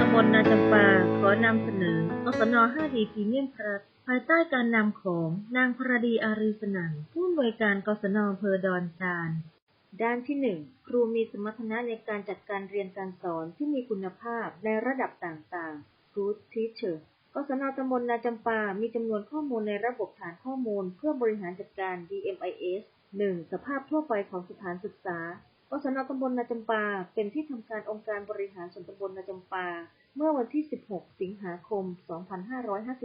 ตำบลนาจำปา ขอนำเสนอกศน 5D พรีเมียมพลัสภายใต้การนำของนางพรดีอารีสนันผู้อำนวยการกศนอำเภอดอนจาน ด้านที่ 1 ครูมีสมรรถนะในการจัดการเรียนการสอนที่มีคุณภาพในระดับต่างๆ Good Teacher กศนตำบลนาจำปา มีจำนวนข้อมูลในระบบฐานข้อมูล เพื่อบริหารจัดการ DMIS 1. สภาพทั่วไปของสถานศึกษา กศนตำบลนาจำปา เป็นที่ทำการองค์การบริหารส่วนตำบลนาจำปา เมื่อวันที่ 16 สิงหาคม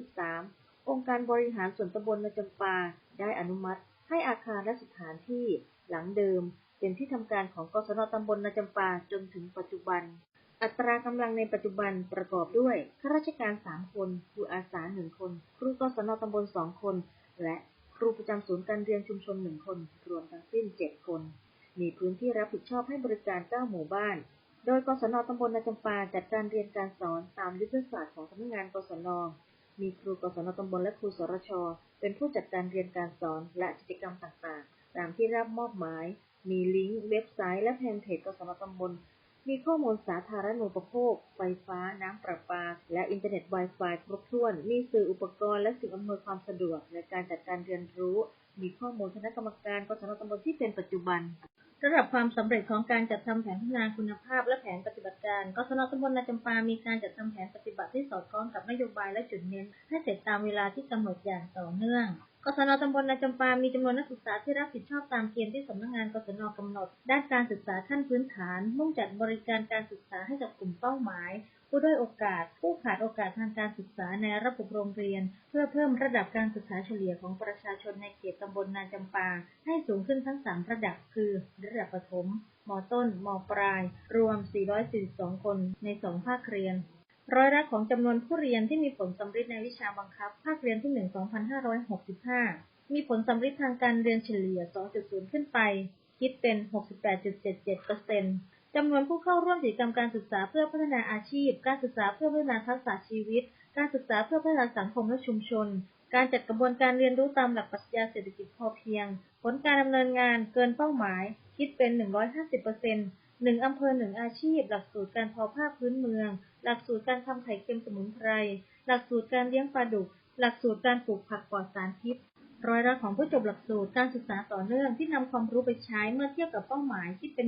2553 องค์การบริหารส่วนตำบลนาจำปา ได้อนุมัติให้อาคารและสถานที่หลังเดิม เป็นที่ทำการของกศนตำบลนาจำปาจนถึงปัจจุบัน อัตรากำลังในปัจจุบันประกอบด้วยข้าราชการ 3 คนครูอาสา 1 คน ครูกศนตำบล 2 คน และครูประจำศูนย์การเรียนชุมชน 1 คน รวมทั้งสิ้น 7 คน มีพื้นที่รับผิดชอบให้บริการ 9 หมู่บ้าน โดยกศนตำบลนาจำปาจัดการเรียนการสอนตามยุทธศาสตร์ของสำนักงานกศน มีครูกศนตำบลและครูสรช เป็นผู้จัดการเรียนการสอนและกิจกรรมต่างๆ ตามที่รับมอบหมาย มีลิงก์เว็บไซต์และแพนเพจกศนตำบล มีข้อมูลสาธารณูปโภค ไฟฟ้า น้ำประปา และอินเทอร์เน็ต Wi-Fi ครบถ้วน มีสื่ออุปกรณ์และสิ่งอำนวยความสะดวกในการจัดการเรียนรู้ มีข้อมูลคณะกรรมการกศนตำบลที่เป็นปัจจุบัน ระดับความสำเร็จของการจัดทำแผนพัฒนาคุณภาพและแผนปฏิบัติการกสนตำบลนาจำปา มีการจัดทำแผนปฏิบัติที่สอดคล้องกับนโยบายและจุดเน้น ให้เสร็จตามเวลาที่กำหนดอย่างต่อเนื่องกศนตำบลนาจำปา มีจำนวนนักศึกษาที่รับผิดชอบตามเกณฑ์ที่สำนักงานกศนกำหนด ด้านการศึกษาขั้นพื้นฐาน มุ่งจัดบริการการศึกษาให้กับกลุ่มเป้าหมาย ผู้ด้อยโอกาส ผู้ขาดโอกาสทางการศึกษาในระบบโรงเรียน เพื่อเพิ่มระดับการศึกษาเฉลี่ยของประชาชนในเขตตำบลนาจำปา ให้สูงขึ้นทั้ง 3 ระดับ คือ ระดับประถม มต้น มปลาย รวม 442 คนใน 2 ภาคเรียน ร้อยละของจำนวนผู้เรียนที่มีผลสำเร็จในวิชาบังคับ ภาคเรียนที่ 1 2565 มีผลสำเร็จทางการเรียนเฉลี่ย 2.0 ขึ้นไป คิดเป็น 68.77%จำนวนผู้เข้าร่วมกิจกรรมการศึกษาเพื่อพัฒนาอาชีพ การศึกษาเพื่อพัฒนาทักษะชีวิต การศึกษาเพื่อพัฒนาสังคมและชุมชน การจัดกระบวนการเรียนรู้ตามหลักปรัชญาเศรษฐกิจพอเพียง ผลการดำเนินงานเกินเป้าหมาย คิดเป็น 150% หนึ่งอำเภอหนึ่งอาชีพ หลักสูตรการทอผ้าพื้นเมือง หลักสูตรการทำไข่เค็มสมุนไพร หลักสูตรการเลี้ยงปลาดุก หลักสูตรการปลูกผักปลอดสารพิษ ร้อยละของผู้จบหลักสูตรการศึกษาต่อเนื่องที่นำความรู้ไปใช้เมื่อเทียบกับเป้าหมายคิดเป็น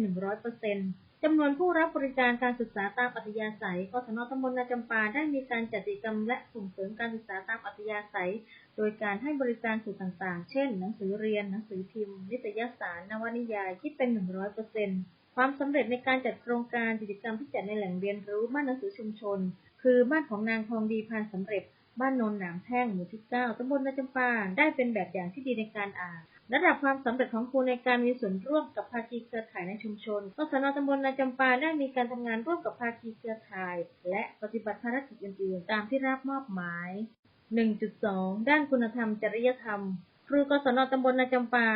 100%จำนวนผู้รับบริการการศึกษาตามอัธยาศัยกศนตำบลนาจำปาได้มีการจัดกิจกรรมและส่งเสริมการศึกษาตามอัธยาศัย โดยการให้บริการสื่อต่างๆ เช่น หนังสือเรียน หนังสือพิมพ์ นิตยสาร นวนิยาย คิดเป็น 100% ความสำเร็จในการจัดโครงการกิจกรรมที่จัดในแหล่งเรียนรู้บ้านหนังสือชุมชน คือบ้านของนางทองดีพานสำเร็จ บ้านโนนหนามแท่งหมู่ที่9ตำบลนาจำปาได้เป็นแบบอย่างที่ดีในการอ่านระดับความสำเร็จของครูในการมีส่วนร่วมกับภาคีเครือข่ายในชุมชนกศนตำบลนาจำปาได้มีการทำงานร่วมกับภาคีเครือข่าย และปฏิบัติภารกิจอื่นๆ ตามที่รับมอบหมาย 1.2 ด้านคุณธรรมจริยธรรม ครูกศนตำบลนาจำปา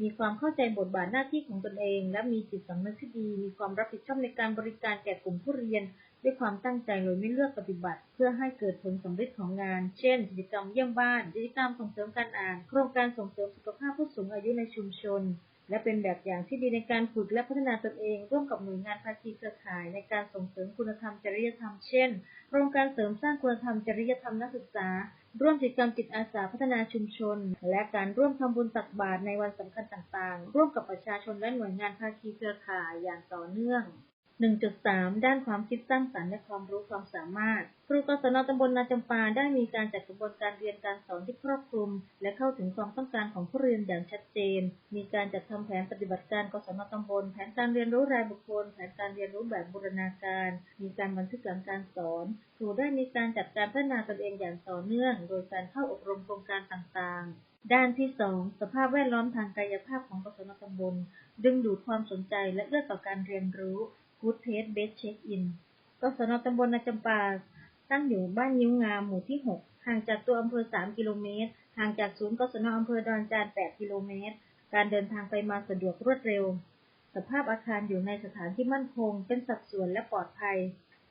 มีความเข้าใจบทบาทหน้าที่ของตนเอง และมีจิตสำนึกที่ดี มีความรับผิดชอบในการบริการแก่กลุ่มผู้เรียน ด้วยความตั้งใจโดยไม่เลือกปฏิบัติ เพื่อให้เกิดผลสำเร็จของงาน เช่น กิจกรรมเยี่ยมบ้าน กิจกรรมส่งเสริมการอ่าน โครงการส่งเสริมสุขภาพผู้สูงอายุในชุมชน และเป็นแบบอย่างที่ดีในการฝึกและพัฒนาตนเอง ร่วมกับหน่วยงานภาคีเครือข่าย ในการส่งเสริมคุณธรรมจริยธรรม เช่น โครงการเสริมสร้างคุณธรรมจริยธรรมนักศึกษา ร่วมกิจกรรมจิตอาสาพัฒนาชุมชน และการร่วมทำบุญตักบาตรในวันสำคัญต่างๆ ร่วมกับประชาชนและหน่วยงานภาคีเครือข่ายอย่างต่อเนื่อง 1.3 ด้านความคิดสร้างสรรค์และความรู้ความสามารถ ครูกศนตำบลนาจำปาได้มีการจัดกระบวนการเรียนการสอนที่ครอบคลุม และเข้าถึงความต้องการของผู้เรียนอย่างชัดเจน มีการจัดทำแผนปฏิบัติการกศนตำบล แผนการเรียนรู้รายบุคคล แผนการเรียนรู้แบบบูรณาการ มีการบันทึกหลังการสอน ครูได้มีการจัดการพัฒนาตนเองอย่างต่อเนื่อง โดยการเข้าอบรมโครงการต่างๆด้านที่ 2 สภาพแวดล้อมทางกายภาพของกศนตำบล ดึงดูดความสนใจและเอื้อต่อการเรียนรู้ Good Taste Best Check In กศนตำบลนาจำปา ตั้งอยู่บ้านยิ้วงามหมู่ที่ 6 ห่างจากตัวอำเภอ 3 กิโลเมตร ห่างจากศูนย์กศนอำเภอดอนจาน 8 กิโลเมตร การเดินทางไปมาสะดวกรวดเร็ว สภาพอาคารอยู่ในสถานที่มั่นคง เป็นสัดส่วนและปลอดภัย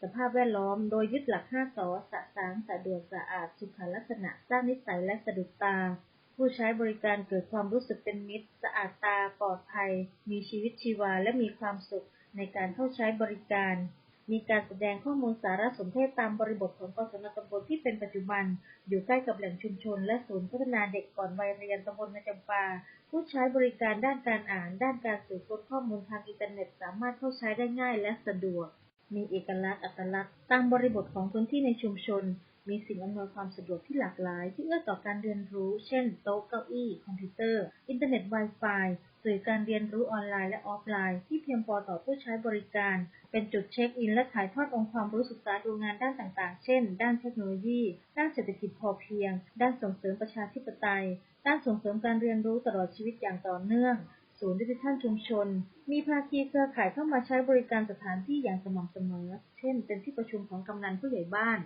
สภาพแวดล้อมโดยยึดหลัก 5 สอสะสางสะดวกสะอาด สุขลักษณะ สร้างนิสัยและสะดุดตาผู้ใช้บริการเกิดความรู้สึกเป็นมิตร สะอาดตาปลอดภัย มีชีวิตชีวาและมีความสุข ในการเข้าใช้บริการ มีการแสดงข้อมูลสารสนเทศตามบริบทของกศนตำบลที่เป็นปัจจุบัน อยู่ใกล้กับแหล่งชุมชน และศูนย์พัฒนาเด็กก่อนวัยเรียนตำบลนาจำปา ผู้ใช้บริการด้านการอ่าน ด้านการสืบค้นข้อมูลทางอินเทอร์เน็ต สามารถเข้าใช้ได้ง่ายและสะดวก มีเอกลักษณ์อัตลักษณ์ตามบริบทของพื้นที่ในชุมชน มีสิ่งอำนวยความสะดวกที่หลากหลาย ที่เอื้อต่อการเรียนรู้ เช่น โต๊ะเก้าอี้ คอมพิวเตอร์ อินเทอร์เน็ต Wi-Fi สื่อการเรียนรู้ออนไลน์และออฟไลน์ ที่เพียงพอต่อผู้ใช้บริการ เป็นจุดเช็คอินและถ่ายทอดองค์ความรู้ศึกษาดูงานด้านต่างๆ เช่น ด้านเทคโนโลยี ด้านเศรษฐกิจพอเพียง ด้านส่งเสริมประชาธิปไตย ด้านส่งเสริมการเรียนรู้ตลอดชีวิตอย่างต่อเนื่องศูนย์ดิจิทัลชุมชน มีภาคีเครือข่ายเข้ามาใช้บริการสถานที่อย่างสม่ำเสมอ เช่น เป็นที่ประชุมของกำนันผู้ใหญ่บ้าน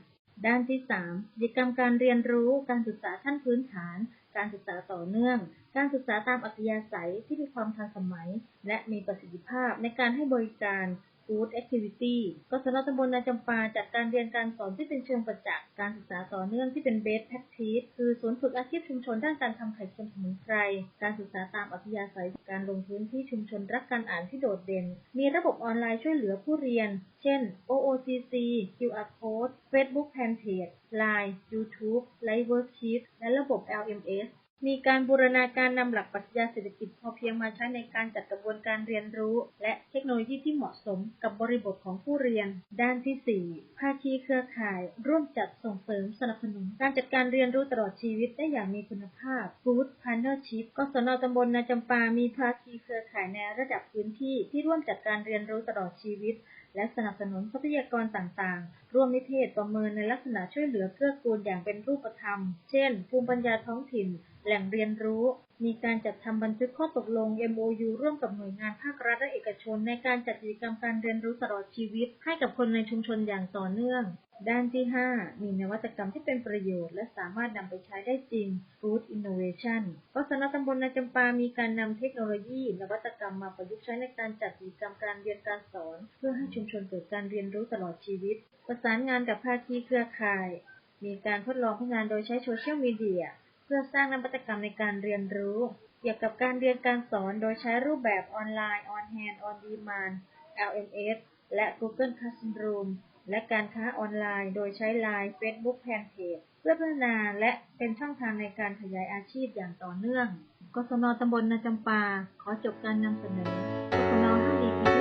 ด้านที่ 3 กิจกรรมการเรียนรู้ การศึกษาขั้นพื้นฐาน การศึกษาต่อเนื่อง การศึกษาตามอัธยาศัยที่มีความทันสมัย และมีประสิทธิภาพในการให้บริการ Food Activity กศนตำบลนาจำปาจัดการเรียนการสอนที่เป็นเชิงประจักษ์การศึกษาต่อเนื่องที่เป็น Best Practice คือศูนย์ฝึกอาชีพชุมชนด้านการทำไข่เค็มสมุนไพร การศึกษาตามอัธยาศัยการลงพื้นที่ชุมชนรักการอ่านที่โดดเด่น มีระบบออนไลน์ช่วยเหลือผู้เรียน เช่น OOCC QR Code Facebook Fanpage Line YouTube Live Worksheet และระบบ LMS มีการบูรณาการนำหลักปรัชญาเศรษฐกิจพอเพียงมาใช้ในการจัดกระบวนการเรียนรู้ และเทคโนโลยีที่เหมาะสมกับบริบทของผู้เรียน ด้านที่ 4 ภาคีเครือข่าย ร่วมจัดส่งเสริมสนับสนุน การจัดการเรียนรู้ตลอดชีวิตได้อย่างมีคุณภาพ Good Partnership กศนตำบลนาจำปา มีภาคีเครือข่ายในระดับพื้นที่ที่ร่วมจัดการเรียนรู้ตลอดชีวิตและสนับสนุนทรัพยากรต่างๆ ร่วมนิเทศประเมินในลักษณะช่วยเหลือเกื้อกูลอย่างเป็นรูปธรรม เช่น ภูมิปัญญาท้องถิ่น แหล่งเรียนรู้ มีการจัดทำบันทึกข้อตกลง MOU ร่วมกับหน่วยงานภาครัฐและเอกชน ในการจัดกิจกรรมการเรียนรู้ตลอดชีวิต ให้กับคนในชุมชนอย่างต่อเนื่อง ด้านที่ 5 มีนวัตกรรมที่เป็นประโยชน์ และสามารถนำไปใช้ได้จริง Food Innovation กศนตำบลนาจำปา มีการนำเทคโนโลยี นวัตกรรมมาประยุกต์ใช้ในการจัดกิจกรรมการเรียนการสอน เพื่อให้ชุมชนเกิดการเรียนรู้ตลอดชีวิต ประสานงานกับภาคีเครือข่าย มีการทดลองพัฒนาโดยใช้โซเชียลมีเดีย พื่อสร้างนวัตกรรมในการเรียนรู้ เกี่ยวกับการเรียนการสอนโดยใช้รูปแบบออนไลน์ on hand on demand LMS และ Google Classroom และการค้าออนไลน์ โดยใช้ Line Facebook Fanpage เพื่อพัฒนาและเป็นช่องทางในการขยายอาชีพอย่างต่อเนื่อง กศนตำบลนาจำปา ขอจบการนำเสนอกศน5 DP